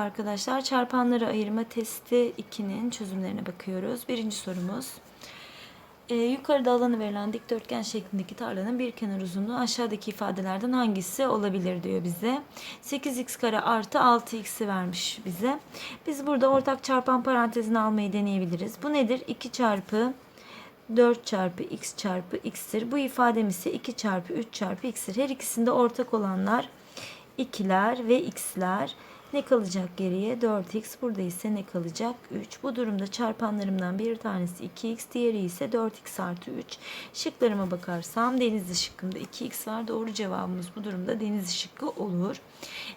Arkadaşlar. Çarpanları ayırma testi 2'nin çözümlerine bakıyoruz. Birinci sorumuz. Ee, yukarıda alanı verilen dikdörtgen şeklindeki tarlanın bir kenar uzunluğu aşağıdaki ifadelerden hangisi olabilir diyor bize. 8x kare artı 6x'i vermiş bize. Biz burada ortak çarpan parantezini almayı deneyebiliriz. Bu nedir? 2 çarpı 4 çarpı x çarpı x'tir. Bu ifademiz ise 2 çarpı 3 çarpı x'tir. Her ikisinde ortak olanlar 2'ler ve x'ler. Ne kalacak geriye? 4x. Burada ise ne kalacak? 3. Bu durumda çarpanlarımdan bir tanesi 2x, diğeri ise 4x artı 3. Şıklarıma bakarsam denizli şıkkımda 2x var. Doğru cevabımız bu durumda denizli şıkkı olur.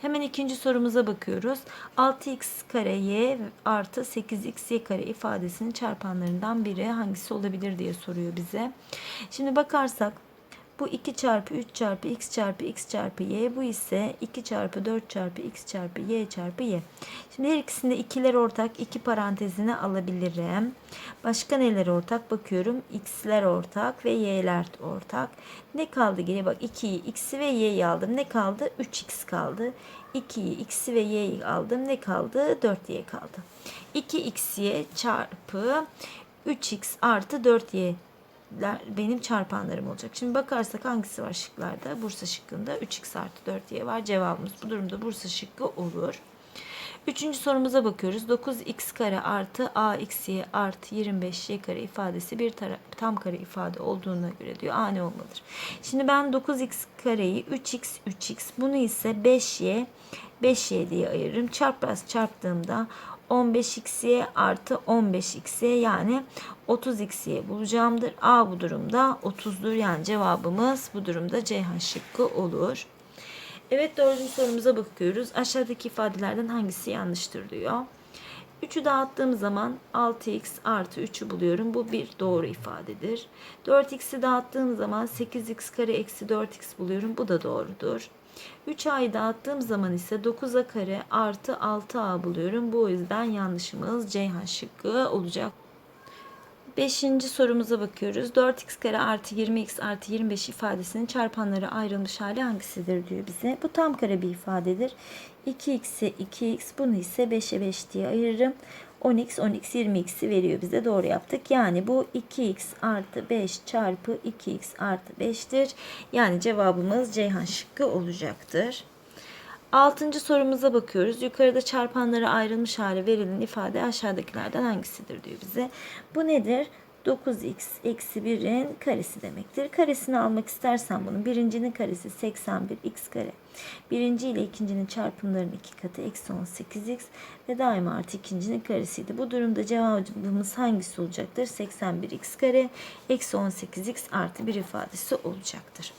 Hemen ikinci sorumuza bakıyoruz. 6x kare y artı 8x y kare ifadesinin çarpanlarından biri hangisi olabilir diye soruyor bize. Şimdi bakarsak bu 2 çarpı 3 çarpı x çarpı x çarpı y. Bu ise 2 çarpı 4 çarpı x çarpı y çarpı y. Şimdi her ikisinde ikiler ortak. iki parantezine alabilirim. Başka neler ortak? Bakıyorum. x'ler ortak ve y'ler ortak. Ne kaldı geriye? Bak 2'yi, x'i ve y'yi aldım. Ne kaldı? 3x kaldı. 2'yi, x'i ve y'yi aldım. Ne kaldı? 4y kaldı. 2xy çarpı 3x artı 4y benim çarpanlarım olacak. Şimdi bakarsak hangisi var şıklarda? Bursa şıkkında 3x artı 4y var. Cevabımız bu durumda Bursa şıkkı olur. Üçüncü sorumuza bakıyoruz. 9x kare artı axy artı 25y kare ifadesi bir tam kare ifade olduğuna göre diyor. A ne olmalıdır? Şimdi ben 9x kareyi 3x 3x bunu ise 5y 5y diye ayırırım. Çarpraz çarptığımda 15xy artı 15xy yani 30xy bulacağımdır. A bu durumda 30'dur. Yani cevabımız bu durumda Ceyhan şıkkı olur. Evet dördüncü sorumuza bakıyoruz. Aşağıdaki ifadelerden hangisi yanlıştır diyor. 3'ü dağıttığım zaman 6x artı 3'ü buluyorum. Bu bir doğru ifadedir. 4x'i dağıttığım zaman 8x kare eksi 4x buluyorum. Bu da doğrudur. 3a'yı dağıttığım zaman ise 9a kare artı 6a buluyorum. Bu yüzden yanlışımız Ceyhan şıkkı olacak. Beşinci sorumuza bakıyoruz. 4x kare artı 20x artı 25 ifadesinin çarpanları ayrılmış hali hangisidir diyor bize. Bu tam kare bir ifadedir. 2x'e 2x bunu ise 5'e 5 diye ayırırım. 10x 10x 20x'i veriyor bize doğru yaptık. Yani bu 2x artı 5 çarpı 2x artı 5'tir. Yani cevabımız Ceyhan şıkkı olacaktır. Altıncı sorumuza bakıyoruz. Yukarıda çarpanlara ayrılmış hali verilen ifade aşağıdakilerden hangisidir diyor bize. Bu nedir? 9x eksi 1'in karesi demektir. Karesini almak istersen bunun birincinin karesi 81x kare. Birinci ile ikincinin çarpımlarının iki katı eksi 18x ve daima artı ikincinin karesiydi. Bu durumda cevabımız hangisi olacaktır? 81x kare eksi 18x artı bir ifadesi olacaktır.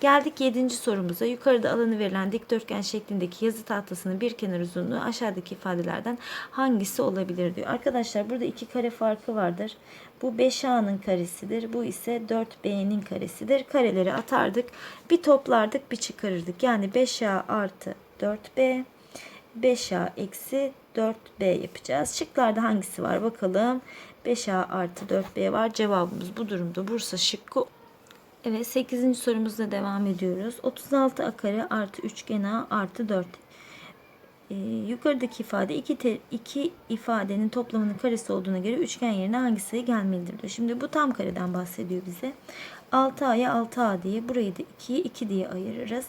Geldik 7. sorumuza. Yukarıda alanı verilen dikdörtgen şeklindeki yazı tahtasının bir kenar uzunluğu aşağıdaki ifadelerden hangisi olabilir diyor. Arkadaşlar burada iki kare farkı vardır. Bu 5A'nın karesidir. Bu ise 4B'nin karesidir. Kareleri atardık. Bir toplardık bir çıkarırdık. Yani 5A artı 4B 5A eksi 4B yapacağız. Şıklarda hangisi var bakalım. 5A artı 4B var. Cevabımız bu durumda Bursa şıkkı Evet 8. sorumuzla devam ediyoruz. 36 a kare artı üçgen a artı 4. Ee, yukarıdaki ifade iki, te, iki ifadenin toplamının karesi olduğuna göre üçgen yerine hangi sayı gelmelidir. Şimdi bu tam kareden bahsediyor bize. 6a'ya 6a diye burayı da 2'ye 2 diye ayırırız.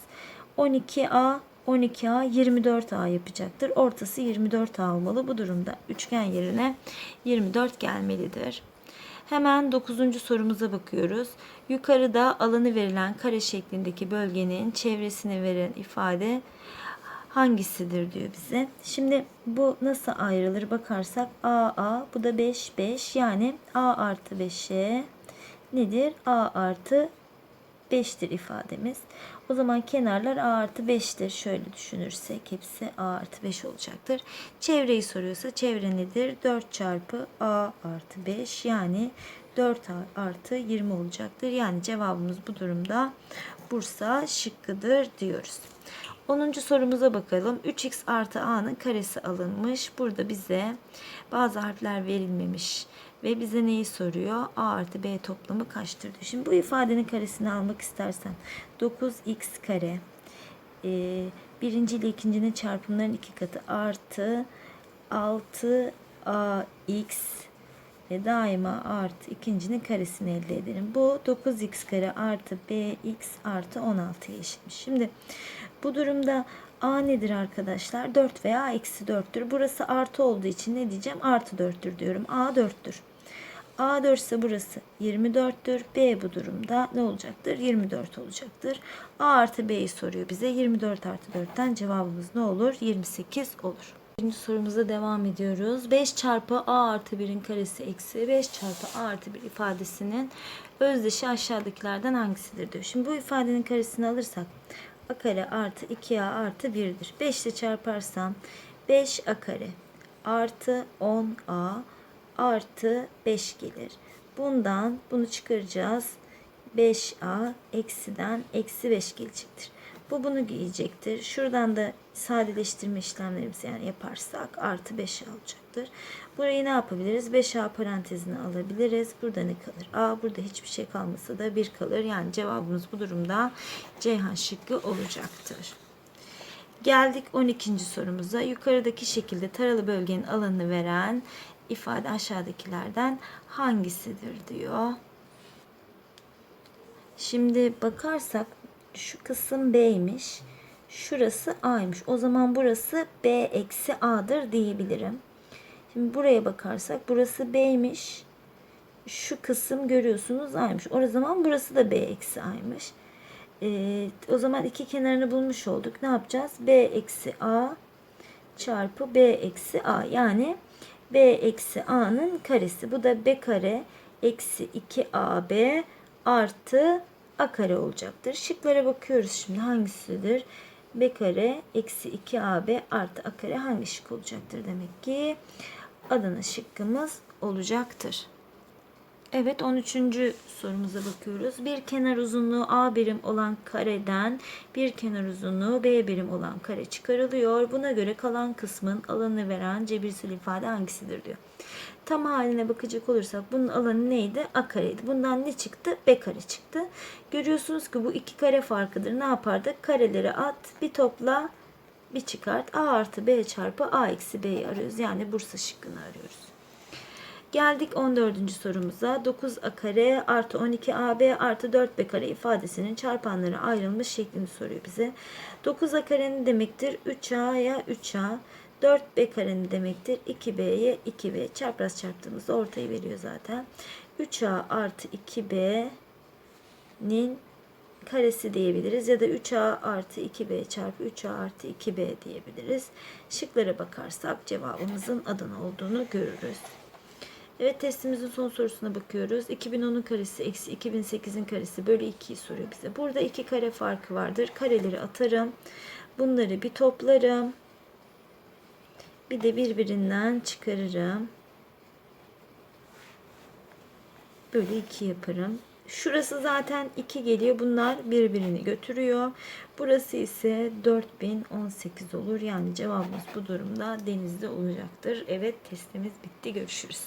12a 12a 24a yapacaktır. Ortası 24a olmalı. Bu durumda üçgen yerine 24 gelmelidir. Hemen 9. sorumuza bakıyoruz. Yukarıda alanı verilen kare şeklindeki bölgenin çevresini veren ifade hangisidir diyor bize. Şimdi bu nasıl ayrılır bakarsak A A bu da 5 5 yani A artı 5'e nedir? A artı 5'tir ifademiz. O zaman kenarlar A artı 5'tir. Şöyle düşünürsek hepsi A artı 5 olacaktır. Çevreyi soruyorsa çevre nedir? 4 çarpı A artı 5 yani 4 A artı 20 olacaktır. Yani cevabımız bu durumda Bursa şıkkıdır diyoruz. 10. sorumuza bakalım. 3x artı a'nın karesi alınmış. Burada bize bazı harfler verilmemiş. Ve bize neyi soruyor? A artı B toplamı kaçtır diyor. Şimdi bu ifadenin karesini almak istersen 9x kare e, birinci ile ikincinin çarpımlarının iki katı artı 6ax ve daima artı ikincinin karesini elde edelim. Bu 9x kare artı bx artı 16'ya eşitmiş. Şimdi bu durumda a nedir arkadaşlar? 4 veya eksi 4'tür. Burası artı olduğu için ne diyeceğim? Artı 4'tür diyorum. a 4'tür. A 4 ise burası 24'tür. B bu durumda ne olacaktır? 24 olacaktır. A artı B'yi soruyor bize. 24 artı 4'ten cevabımız ne olur? 28 olur. Birinci sorumuza devam ediyoruz. 5 çarpı A artı 1'in karesi eksi 5 çarpı A artı 1 ifadesinin özdeşi aşağıdakilerden hangisidir diyor. Şimdi bu ifadenin karesini alırsak A kare artı 2A artı 1'dir. 5 ile çarparsam 5A kare artı 10A artı 5 gelir. Bundan bunu çıkaracağız. 5a eksiden eksi 5 gelecektir. Bu bunu giyecektir. Şuradan da sadeleştirme işlemlerimizi yani yaparsak artı 5a olacaktır. Burayı ne yapabiliriz? 5a parantezine alabiliriz. Burada ne kalır? A burada hiçbir şey kalmasa da 1 kalır. Yani cevabımız bu durumda Ceyhan şıkkı olacaktır. Geldik 12. sorumuza. Yukarıdaki şekilde taralı bölgenin alanını veren ifade aşağıdakilerden hangisidir diyor. Şimdi bakarsak şu kısım B'ymiş. Şurası A'ymış. O zaman burası B eksi A'dır diyebilirim. Şimdi buraya bakarsak burası B'ymiş. Şu kısım görüyorsunuz A'ymış. O zaman burası da B eksi A'ymış. Ee, o zaman iki kenarını bulmuş olduk. Ne yapacağız? B eksi A çarpı B eksi A. Yani B eksi A'nın karesi. Bu da B kare eksi 2AB artı A kare olacaktır. Şıklara bakıyoruz şimdi hangisidir? B kare eksi 2AB artı A kare hangi şık olacaktır demek ki? Adana şıkkımız olacaktır. Evet 13. sorumuza bakıyoruz. Bir kenar uzunluğu A birim olan kareden bir kenar uzunluğu B birim olan kare çıkarılıyor. Buna göre kalan kısmın alanı veren cebirsel ifade hangisidir diyor. Tam haline bakacak olursak bunun alanı neydi? A kareydi. Bundan ne çıktı? B kare çıktı. Görüyorsunuz ki bu iki kare farkıdır. Ne yapardık? Kareleri at, bir topla, bir çıkart. A artı B çarpı A eksi B'yi arıyoruz. Yani Bursa şıkkını arıyoruz. Geldik 14. sorumuza. 9a kare artı 12ab artı 4b kare ifadesinin çarpanları ayrılmış şeklini soruyor bize. 9a kare ne demektir? 3a'ya 3a. 4b kare ne demektir? 2b'ye 2b. Çapraz çarptığımızda ortayı veriyor zaten. 3a artı 2b'nin karesi diyebiliriz ya da 3a artı 2b çarpı 3a artı 2b diyebiliriz. Şıklara bakarsak cevabımızın Adana olduğunu görürüz. Evet testimizin son sorusuna bakıyoruz. 2010'un karesi eksi 2008'in karesi bölü 2'yi soruyor bize. Burada iki kare farkı vardır. Kareleri atarım. Bunları bir toplarım. Bir de birbirinden çıkarırım. Bölü 2 yaparım. Şurası zaten 2 geliyor. Bunlar birbirini götürüyor. Burası ise 4018 olur. Yani cevabımız bu durumda denizde olacaktır. Evet testimiz bitti. Görüşürüz.